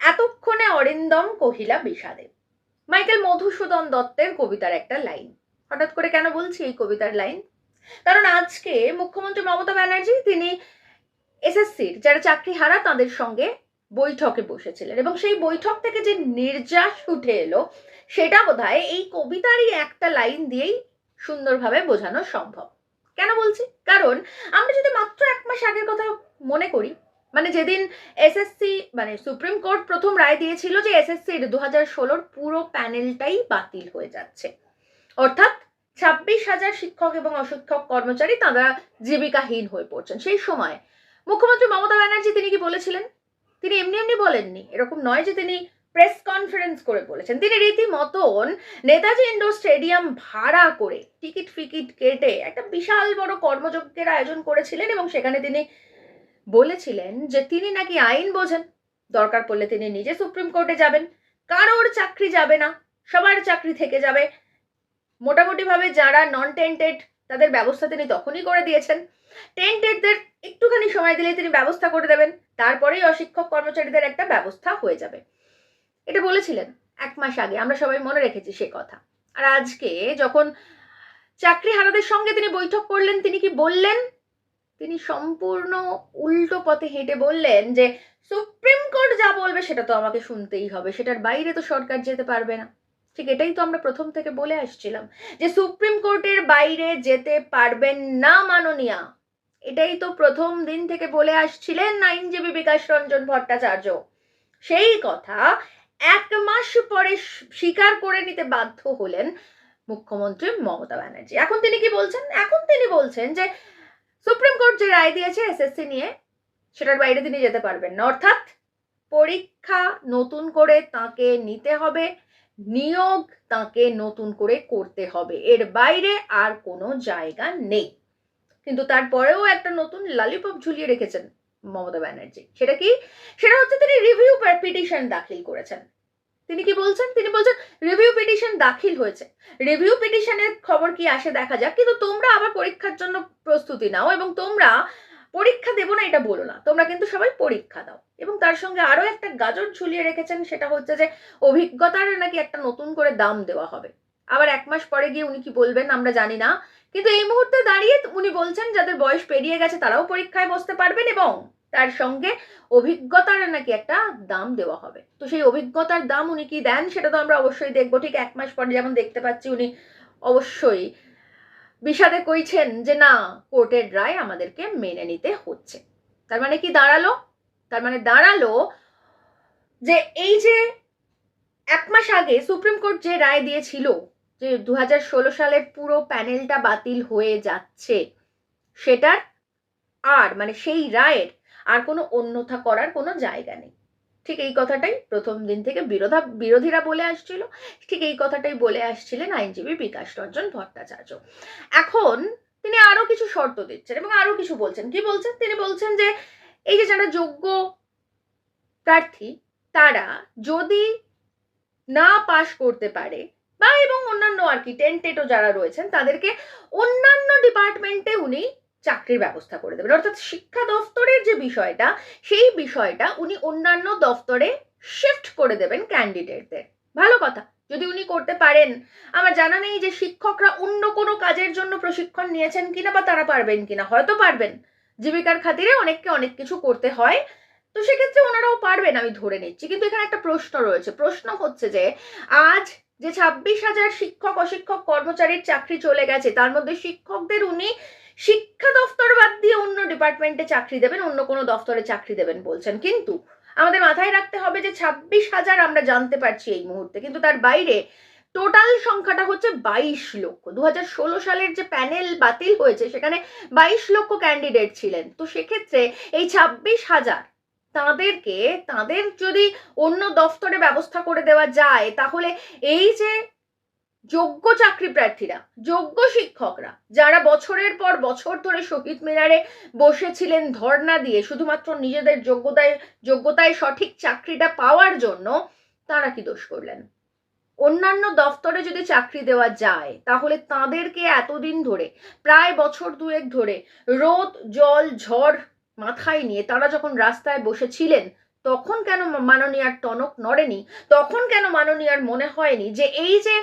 এতক্ষণে অরিন্দম কহিলা বিষাদে। মাইকেল মধুসূদন দত্তের কবিতার একটা লাইন। হঠাৎ করে কেন বলছি এই কবিতার লাইন? কারণ আজকে মুখ্যমন্ত্রী মমতা ব্যানার্জি, তিনি এসএসসির যারা চাকরি হারা, তাদের সঙ্গে বৈঠকে বসেছিলেন এবং সেই বৈঠক থেকে যে নির্যাস উঠে এলো, সেটা বোধহয় এই কবিতারই একটা লাইন দিয়েই সুন্দরভাবে বোঝানো সম্ভব। কেন বলছি? কারণ আমরা যদি মাত্র এক মাস আগের কথা মনে করি মানে যেদিন এসএসসি মানে সুপ্রিম কোর্ট প্রথম রায় দিয়েছিল যে এসএসসির দু হাজার ষোলোর পুরো প্যানেলটাই বাতিল হয়ে যাচ্ছে। অর্থাৎ ছাব্বিশ হাজার শিক্ষক এবং অশিক্ষক কর্মচারী তারা জীবিকাহীন হয়ে পড়ছেন। সেই সময় মুখ্যমন্ত্রী মমতা ব্যানার্জি তিনি কি বলেছিলেন? তিনি এমনি এমনি বলেননি। এরকম নয় যে তিনি প্রেস কনফারেন্স করে বলেছেন। তিনি রীতিমতন নেতাজি ইন্ডোর স্টেডিয়াম ভাড়া করে টিকিট ফিকিট কেটে একটা বিশাল বড় কর্মযজ্ঞের আয়োজন করেছিলেন এবং সেখানে তিনি বলেছিলেন যে তিনি নাকি আইন বোঝেন। দরকার পড়লে তিনি নিজে সুপ্রিম কোর্টে যাবেন। কারোর চাকরি যাবে না। সবার চাকরি থেকে যাবে। মোটামুটিভাবে যারা নন টেন্টেড তাদের ব্যবস্থা তিনি তখনই করে দিয়েছেন। টেন্টেডদের একটুখানি সময় দিলে তিনি ব্যবস্থা করে দেবেন। তারপরেই অশিক্ষক কর্মচারীদের একটা ব্যবস্থা হয়ে যাবে। এটা বলেছিলেন এক মাস আগে। আমরা সবাই মনে রেখেছি সে কথা। আর আজকে যখন চাকরি হারাদের সঙ্গে তিনি বৈঠক করলেন, তিনি কি বললেন? তিনি সম্পূর্ণ উল্টো পথে হেঁটে বললেন যে, সুপ্রিম কোর্ট যা বলবে সেটা তো আমাকে শুনতেই হবে। সেটার বাইরে তো সরকার যেতে পারবে না। ঠিক এটাই তো আমরা প্রথম থেকে বলে আসছিলাম যে, সুপ্রিম কোর্টের বাইরে যেতে পারবেন না, মাননীয়া। এটাই তো প্রথম দিন থেকে বলে আসছিলেন আইনজীবী বিকাশ রঞ্জন ভট্টাচার্য। সেই কথা এক মাস পরে স্বীকার করে নিতে বাধ্য হলেন মুখ্যমন্ত্রী মমতা ব্যানার্জি। এখন তিনি কি বলছেন? এখন তিনি বলছেন যে সুপ্রিম কোর্ট যে রায় দিয়েছে এসএসসি নিয়ে, সেটার বাইরে তিনি যেতে পারবেন না। অর্থাৎ পরীক্ষা নতুন করে তাকে নিতে হবে, নিয়োগ তাকে নতুন করে করতে হবে। এর বাইরে আর কোনো জায়গা নেই। কিন্তু তারপরেও একটা নতুন লালিপপ ঝুলিয়ে রেখেছেন মমতা ব্যানার্জি। সেটা কি? সেটা হচ্ছে তিনি রিভিউ পিটিশন দাখিল করেছেন। তিনি কি বলছেন? তিনি বলছেন রিভিউ পিটিশন দাখিল হয়েছে। রিভিউ পিটিশনের খবর কি আসে দেখা যাক, কিন্তু তোমরা আবার পরীক্ষার জন্য প্রস্তুতি নাও এবং তোমরা পরীক্ষা দেবো না, এটা বলো না। তোমরা কিন্তু সবাই পরীক্ষা দাও। এবং তার সঙ্গে আরও একটা গাজর ঝুলিয়ে রেখেছেন, সেটা হচ্ছে যে অভিজ্ঞতার নাকি একটা নতুন করে দাম দেওয়া হবে। আবার এক মাস পরে গিয়ে উনি কি বলবেন, আমরা জানি না। কিন্তু এই মুহূর্তে দাঁড়িয়ে উনি বলছেন, যাদের বয়স পেরিয়ে গেছে তারাও পরীক্ষায় বসতে পারবেন এবং তার সঙ্গে অভিজ্ঞতার নাকি একটা দাম দেওয়া হবে। তো সেই অভিজ্ঞতার দাম উনি কি দেন সেটা তো আমরা অবশ্যই দেখব। ঠিক এক মাস পরে যেমন দেখতে পাচ্ছি উনি অবশ্যই বিষাদে কইছেন যে, না, কোর্টের রায় আমাদেরকে মেনে নিতে হচ্ছে। তার মানে কি দাঁড়াল? তার মানে দাঁড়াল যে এই যে এক মাস আগে সুপ্রিম কোর্ট যে রায় দিয়েছিল যে দু ষোলো সালের পুরো প্যানেলটা বাতিল হয়ে যাচ্ছে, সেটার আর মানে সেই রায়ের আর কোনো অন্যথা করার কোনো জায়গা নেই। ঠিক এই কথাটাই প্রথম দিন থেকে বিরোধা বিরোধীরা বলে আসছিল। ঠিক এই কথাটাই বলে আসছিলেন আইনজীবী বিকাশ রঞ্জন ভট্টাচার্য। এখন তিনি আরও কিছু শর্ত দিচ্ছেন এবং আরও কিছু বলছেন। কি বলছেন? তিনি বলছেন যে, এই যে যারা যোগ্য প্রার্থী, তারা যদি না পাশ করতে পারে বা এবং অন্যান্য আর কি টেন্টেটও যারা রয়েছেন, তাদেরকে অন্যান্য ডিপার্টমেন্টে উনি চাকরির ব্যবস্থা করে দেবেন। অর্থাৎ শিক্ষা দফতরের যে বিষয়টা, সেই বিষয়টা উনি অন্যান্য দফতরে শিফট করে দেবেন ক্যান্ডিডেটদের ভালো কথা, যদি উনি করতে পারেন। আমার জানা নেই যে শিক্ষকরা অন্য কোনো কাজের জন্য প্রশিক্ষণ নিয়েছেন কিনা বা তারা পারবেন কিনা। হয়তো পারবেন। জীবিকার খাতিরে অনেককে অনেক কিছু করতে হয়। তো সেক্ষেত্রে ওনারাও পারবেন, আমি ধরে নিচ্ছি। কিন্তু এখানে একটা প্রশ্ন রয়েছে। প্রশ্ন হচ্ছে যে, আজ যে ছাব্বিশ হাজার শিক্ষক অশিক্ষক কর্মচারীর চাকরি চলে গেছে, তার মধ্যে শিক্ষকদের উনি শিক্ষা দফতর বাদ দিয়ে অন্য ডিপার্টমেন্টে চাকরি দেবেন, অন্য কোনো দফতরে চাকরি দেবেন বলছেন। কিন্তু আমাদের মাথায় রাখতে হবে যে ছাব্বিশ হাজার আমরা জানতে পারছি এই মুহূর্তে, কিন্তু তার বাইরে টোটাল সংখ্যাটা হচ্ছে বাইশ লক্ষ। দু সালের যে প্যানেল বাতিল হয়েছে, সেখানে বাইশ লক্ষ ক্যান্ডিডেট ছিলেন। তো সেক্ষেত্রে এই ছাব্বিশ হাজার তাদেরকে, তাদের যদি অন্য দফতরে ব্যবস্থা করে দেওয়া যায়, তাহলে এই যে যোগ্য চাকরি প্রার্থীরা, যোগ্য শিক্ষকরা, যারা বছরের পর বছর ধরে শহীদ মিনারে বসেছিলেন ধর্ণা দিয়ে, শুধুমাত্র নিজেদের যোগ্যতায় যোগ্যতায় সঠিক চাকরিটা পাওয়ার জন্য, তারা কি দোষ করলেন? অন্যান্য দফতরে যদি চাকরি দেওয়া যায়, তাহলে তাদেরকে এতদিন ধরে, প্রায় বছর দুয়েক ধরে রোদ, জল, ঝড় মাথায় নিয়ে তারা যখন রাস্তায় বসেছিলেন, তখন কেন মাননীয়ার টনক নড়েনি? তখন কেন মাননীয়ার মনে হয়নি যে এই যে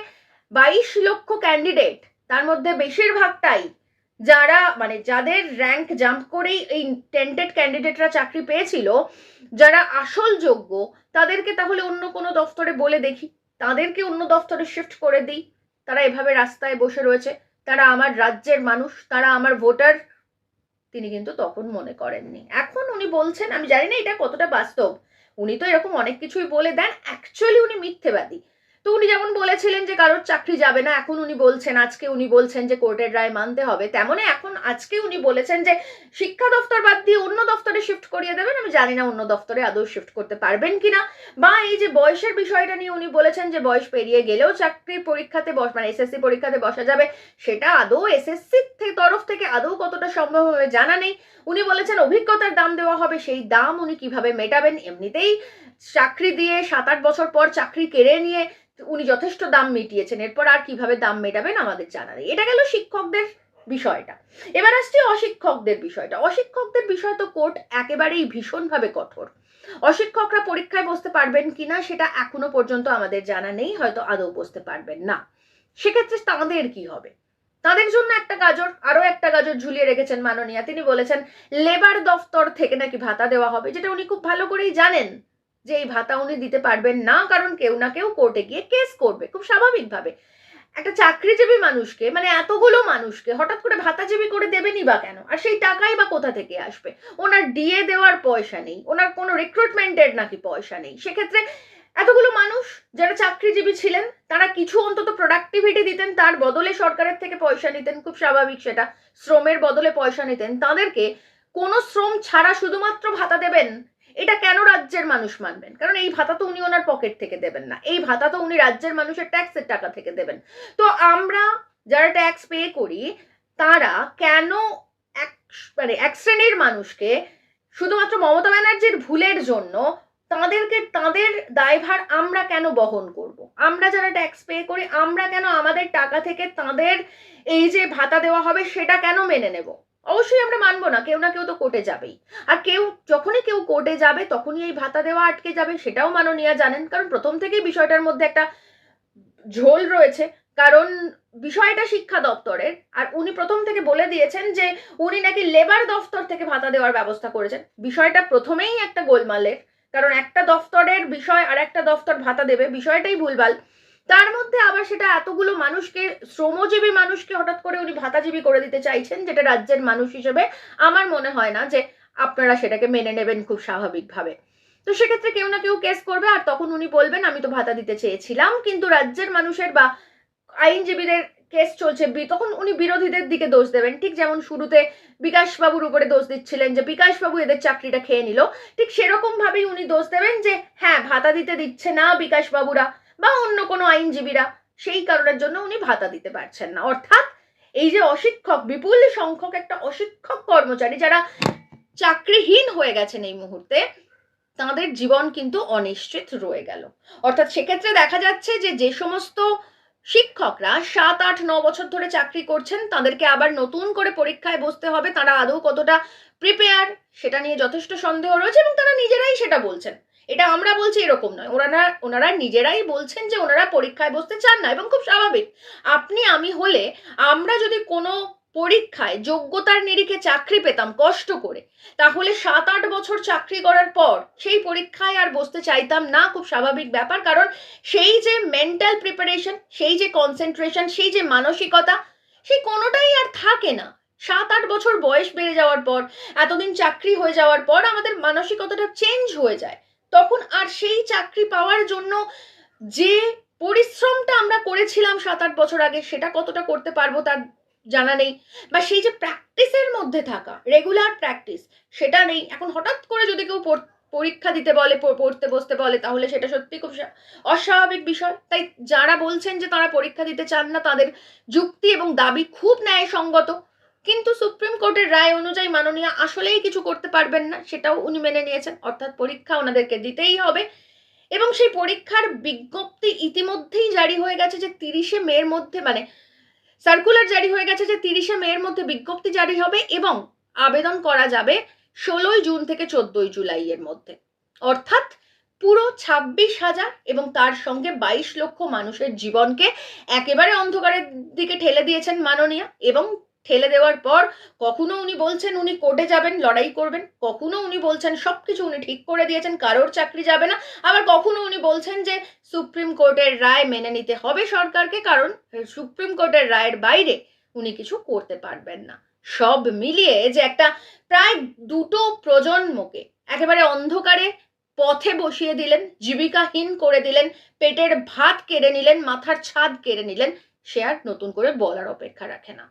বাইশ লক্ষ ক্যান্ডিডেট তার মধ্যে বেশিরভাগটাই যারা মানে যাদের র্যাঙ্ক জাম্প করেই এই টেন্টেড ক্যান্ডিডেটরা চাকরি পেয়েছিল, যারা আসল যোগ্য, তাদেরকে তাহলে অন্য কোনো দফতরে বলে দেখি? তাদেরকে অন্য দফতরে শিফট করে দিই? তারা এভাবে রাস্তায় বসে রয়েছে, তারা আমার রাজ্যের মানুষ, তারা আমার ভোটার তিনি কিন্তু তখন মনে করেননি। এখন উনি বলছেন, আমি জানি না এটা কতটা বাস্তব, উনি তো এরকম অনেক কিছুই বলে দেন অ্যাকচুয়ালি উনি মিথ্যেবাদী। তো উনি যেমন বলেছিলেন যে কারোর চাকরি যাবে না, এখন উনি বলছেন, আজকে উনি বলছেন যে কোর্টের রায় মানতে হবে তেমনই এখন আজকে উনি বলেছেন যে শিক্ষা দফতর বাদ দিয়ে অন্য দফতরে শিফট করিয়ে দেবেন, আমি জানি না অন্য দফতরে আদৌ শিফট করতে পারবেন কিনা, বা এই যে বয়সের বিষয়টা নিয়ে উনি বলেছেন যে বয়স পেরিয়ে গেলেও চাকরির পরীক্ষাতে বস মানে এসএসসি পরীক্ষাতে বসা যাবে, সেটা আদৌ এসএসসি তরফ থেকে আদৌ কতটা সম্ভব হবে জানা নেই, উনি বলেছেন অভিজ্ঞতার দাম দেওয়া হবে, সেই দাম উনি কীভাবে মেটাবেন, এমনিতেই চাকরি দিয়ে সাত আট বছর পর চাকরি কেড়ে নিয়ে উনি যথেষ্ট দাম মিটিয়েছেন। এরপর আর কীভাবে দাম মেটাবেন আমাদের জানা নেই। এটা গেল শিক্ষকদের বিষয়টা। এবার আসছে অশিক্ষকদের বিষয়টা। অশিক্ষকদের বিষয় তো কোর্ট একেবারেই ভীষণভাবে কঠোর। অশিক্ষকরা পরীক্ষায় বসতে পারবেন কিনা সেটা এখনও পর্যন্ত আমাদের জানা নেই। হয়তো আদৌ বসতে পারবেন না। সেক্ষেত্রে তাঁদের কি হবে? তাদের জন্য একটা গাজর আরও একটা গাজর ঝুলিয়ে রেখেছেন মাননীয়া। তিনি বলেছেন, লেবার দফতর থেকে নাকি ভাতা দেওয়া হবে। যেটা উনি খুব ভালো করেই জানেন। যে এই ভাতা উনি দিতে পারবেন না, কারণ কেউ না কেউ কোর্টে গিয়ে কেস করবে, খুব স্বাভাবিকভাবে। একটা চাকরিজীবী মানুষকে মানে এতগুলো মানুষকে হঠাৎ করে ভাতাজীবী করে দেবেনি বা কেন? আর সেই টাকাই বা কোথা থেকে আসবে? ওনার ডিএ দেওয়ার পয়সা নেই, ওনার কোনো রিক্রুটমেন্টের নাকি পয়সা নেই। সেক্ষেত্রে এতগুলো মানুষ যারা চাকরিজীবী ছিলেন, তারা কিছু অন্তত প্রোডাক্টিভিটি দিতেন, তার বদলে সরকারের থেকে পয়সা নিতেন, খুব স্বাভাবিক সেটা। শ্রমের বদলে পয়সা নিতেন। তাদেরকে কোনো শ্রম ছাড়া শুধুমাত্র ভাতা দেবেন এটা কেন রাজ্যের মানুষ মানবেন? কারণ এই ভাতা তো উনি ওনার পকেট থেকে দেবেন না। এই ভাতা তো উনি রাজ্যের মানুষের ট্যাক্সের টাকা থেকে দেবেন। তো আমরা যারা ট্যাক্স পে করি, তারা কেন এক মানে এক শ্রেণির মানুষকে শুধুমাত্র মমতা ব্যানার্জির ভুলের জন্য তাদেরকে, তাদের দায়ভার আমরা কেন বহন করব। আমরা যারা ট্যাক্স পে করি, আমরা কেন আমাদের টাকা থেকে তাদের এই যে ভাতা দেওয়া হবে সেটা কেন মেনে নেব? অবশ্যই আমরা মানবো না, কেউ না কেউ তো কোর্টে যাবেই। আর কেউ, যখনই কেউ কোর্টে যাবে, তখনই এই ভাতা দেওয়া আটকে যাবে, সেটাও মাননীয়া জানেন। কারণ প্রথম থেকেই বিষয়টার মধ্যে একটা ঝোল রয়েছে। কারণ বিষয়টা শিক্ষা দপ্তরের, আর উনি প্রথম থেকে বলে দিয়েছেন যে উনি নাকি লেবার দফতর থেকে ভাতা দেওয়ার ব্যবস্থা করেছেন। বিষয়টা প্রথমেই একটা গোলমালের, কারণ একটা দফতরের বিষয় আর একটা দফতর ভাতা দেবে, বিষয়টাই ভুলভাল। তার মধ্যে আবার সেটা এতগুলো মানুষকে, শ্রমজীবী মানুষকে হঠাৎ করে উনি ভাতাজীবী করে দিতে চাইছেন, যেটা রাজ্যের মানুষ হিসেবে আমার মনে হয় না যে আপনারা সেটাকে মেনে নেবেন খুব স্বাভাবিকভাবে। তো সেক্ষেত্রে কেউ না কেউ কেস করবে আর তখন উনি বলবেন, আমি তো ভাতা দিতে চেয়েছিলাম, কিন্তু রাজ্যের মানুষের বা আইনজীবীদের কেস চলছে তখন উনি বিরোধীদের দিকে দোষ দেবেন। ঠিক যেমন শুরুতে বিকাশবাবুর উপরে দোষ দিচ্ছিলেন যে বিকাশবাবু এদের চাকরিটা খেয়ে নিল, ঠিক সেরকম ভাবেই উনি দোষ দেবেন যে হ্যাঁ ভাতা দিতে দিচ্ছে না বিকাশবাবুরা। বা অন্য কোনো আইনজীবীরা, সেই কারণের জন্য উনি ভাতা দিতে পারছেন না। অর্থাৎ এই যে অশিক্ষক, বিপুল সংখ্যক একটা অশিক্ষক কর্মচারী যারা চাকরিহীন হয়ে গেছেন এই মুহূর্তে, তাদের জীবন কিন্তু অনিশ্চিত রয়ে গেল। অর্থাৎ সেক্ষেত্রে দেখা যাচ্ছে যে যে সমস্ত শিক্ষকরা সাত, আট, ন বছর ধরে চাকরি করছেন, তাদেরকে আবার নতুন করে পরীক্ষায় বসতে হবে। তারা আদৌ কতটা প্রিপেয়ার সেটা নিয়ে যথেষ্ট সন্দেহ রয়েছে এবং তারা নিজেরাই সেটা বলছেন। এটা আমরা বলছি এরকম নয়। ওনারা ওনারা নিজেরাই বলছেন যে ওনারা পরীক্ষায় বসতে চান না এবং খুব স্বাভাবিক। আপনি, আমি হলে আমরা যদি কোনো পরীক্ষায় যোগ্যতার নিরিখে চাকরি পেতাম কষ্ট করে, তাহলে সাত আট বছর চাকরি করার পর সেই পরীক্ষায় আর বসতে চাইতাম না, খুব স্বাভাবিক ব্যাপার। কারণ সেই যে মেন্টাল প্রিপারেশন সেই যে কনসেন্ট্রেশন সেই যে মানসিকতা, সেই কোনোটাই আর থাকে না। সাত আট বছর বয়স বেড়ে যাওয়ার পর, এতদিন চাকরি হয়ে যাওয়ার পর আমাদের মানসিকতাটা চেঞ্জ হয়ে যায়। তখন আর সেই চাকরি পাওয়ার জন্য যে পরিশ্রমটা আমরা করেছিলাম সাত আট বছর আগে, সেটা কতটা করতে পারব তার জানা নেই। বা সেই যে প্র্যাকটিসের মধ্যে থাকা রেগুলার প্র্যাকটিস সেটা নেই। এখন হঠাৎ করে যদি কেউ পরীক্ষা দিতে বলে পড়তে বসতে বলে, তাহলে সেটা সত্যি খুব স্বা- অস্বাভাবিক বিষয়। তাই যারা বলছেন যে তারা পরীক্ষা দিতে চান না, তাদের যুক্তি এবং দাবি খুব ন্যায়সঙ্গত। কিন্তু সুপ্রিম কোর্টের রায় অনুযায়ী মাননীয় আসলেই কিছু করতে পারবেন না, সেটাও উনি মেনে নিয়েছেন। অর্থাৎ পরীক্ষা ওনাদেরকে দিতেই হবে। এবং সেই পরীক্ষার বিজ্ঞপ্তি ইতিমধ্যেই জারি হয়ে গেছে যে তিরিশে মের মধ্যে মানে সার্কুলার জারি হয়ে গেছে যে তিরিশে মের মধ্যে বিজ্ঞপ্তি জারি হবে এবং আবেদন করা যাবে ষোলোই জুন থেকে চোদ্দই জুলাইয়ের মধ্যে। অর্থাৎ পুরো ছাব্বিশ হাজার এবং তার সঙ্গে বাইশ লক্ষ মানুষের জীবনকে একেবারে অন্ধকারের দিকে ঠেলে দিয়েছেন মাননীয়া এবং ঠেলে দেওয়ার পর কখনো উনি বলছেন উনি কোর্টে যাবেন, লড়াই করবেন, কখনো উনি বলছেন সব কিছু উনি ঠিক করে দিয়েছেন, কারোর চাকরি যাবে না, আবার কখনো উনি বলছেন যে সুপ্রিম কোর্টের রায় মেনে নিতে হবে সরকারকে, কারণ সুপ্রিম কোর্টের রায়ের বাইরে উনি কিছু করতে পারবেন না। সব মিলিয়ে যে একটা প্রায় দুটো প্রজন্মকে একেবারে অন্ধকারে পথে বসিয়ে দিলেন, জীবিকাহীন করে দিলেন, পেটের ভাত কেড়ে নিলেন, মাথার ছাদ কেড়ে নিলেন, সে আর নতুন করে বলার অপেক্ষা রাখে না।